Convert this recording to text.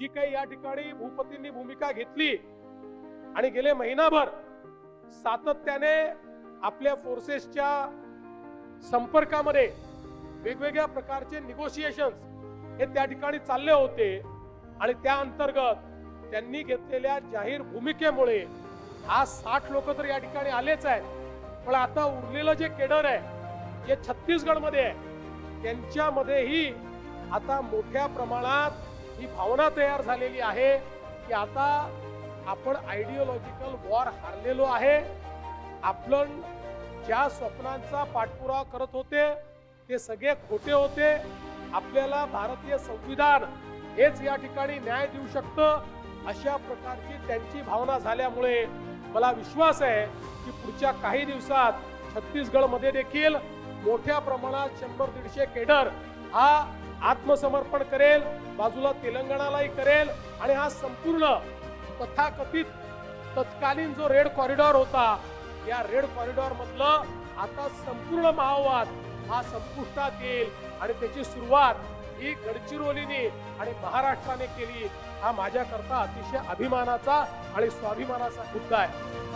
जी काही या ठिकाणी भूपतींनी भूमिका घेतली आणि गेले महिनाभर सातत्याने आपल्या फोर्सेसच्या संपर्कामध्ये वेगवेगळ्या प्रकारचे निगोशिएशन हे त्या ठिकाणी चालले होते. आणि त्या अंतर्गत त्यांनी घेतलेल्या जाहीर भूमिकेमुळे आज साठ लोक तर या ठिकाणी आलेच आहेत. पण आता उरलेलं जे केडर आहे जे छत्तीसगडमध्ये आहे त्यांच्यामध्येही आता मोठ्या प्रमाणात ही भावना तयार झालेली आहे की आता आपण आयडिओलॉजिकल वॉर हारलेलो आहे. आपण ज्या स्वप्नांचा पाठपुरावा करत होते ते सगळे खोटे होते. आपल्याला भारतीय संविधान हेच या ठिकाणी न्याय देऊ शकतं अशा प्रकारची त्यांची भावना झाल्यामुळे मला विश्वास आहे की पुढच्या काही दिवसात छत्तीसगडमध्ये देखील मोठ्या प्रमाणात शंभर दीडशे केडर हा आत्मसमर्पण करेल बाजूला तेलंगणालाही करेल आणि हा संपूर्ण तथाकथित तत्कालीन जो रेड कॉरिडॉर होता या रेड कॉरिडॉर मधलं आता संपूर्ण माओवाद हा संपुष्टात येईल आणि त्याची सुरुवात ही गडचिरोलीने आणि महाराष्ट्राने केली. हा माझ्याकरता अतिशय अभिमानाचा आणि स्वाभिमानाचा मुद्दा आहे.